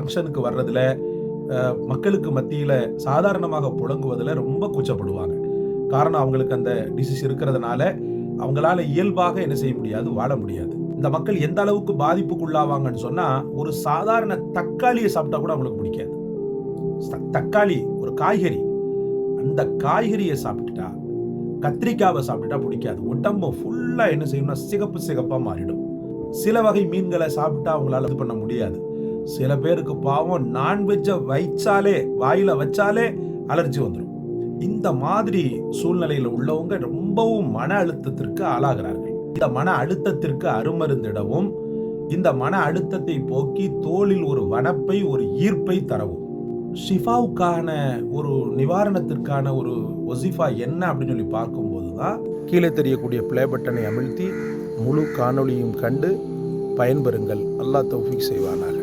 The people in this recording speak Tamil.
ஃபங்க்ஷனுக்கு வர்றதுல மக்களுக்கு மத்தியில் சாதாரணமாக புழங்குவதில் ரொம்ப கூச்சப்படுவாங்க. காரணம் அவங்களுக்கு அந்த டிசீஸ் இருக்கிறதுனால அவங்களால இயல்பாக என்ன செய்ய முடியாது வாழ முடியாது. இந்த மக்கள் எந்த அளவுக்கு பாதிப்புக்குள்ளாவாங்கன்னு சொன்னால் ஒரு சாதாரண தக்காளியை சாப்பிட்டா கூட அவங்களுக்கு பிடிக்காது. தக்காளி ஒரு காய்கறி. அந்த காய்கறியை சாப்பிட்டுட்டா கத்திரிக்காவை சாப்பிட்டுட்டா பிடிக்காது. உடம்பு ஃபுல்லாக என்ன செய்யணும்னா சிகப்பு சிகப்பாக மாறிடும். சில வகை மீன்களை சாப்பிட்டா அவங்களால இது பண்ண முடியாது. சில பேருக்கு பாவம் நான்வெஜ்ஜை வைச்சாலே வாயில் வச்சாலே அலர்ஜி வந்துடும் இந்த மாதிரி சூழ்நிலையில் உள்ளவங்க ரொம்பவும் மன அழுத்தத்திற்கு ஆளாகிறார்கள். இந்த மன அழுத்தத்திற்கு அருமருந்திடவும் இந்த மன அழுத்தத்தை போக்கி தோளில் ஒரு வனப்பை ஒரு ஈர்ப்பை தரவும். ஷிஃபாவுக்கான ஒரு நிவாரணத்திற்கான ஒரு ஒசிஃபா என்ன அப்படின்னு சொல்லி பார்க்கும்போது தான் கீழே தெரியக்கூடிய பிளே பட்டனை அமிழ்த்தி முழு காணொளியும் கண்டு பயன்பெறுங்கள். அல்லா தௌஃபிக் செய்வானாக.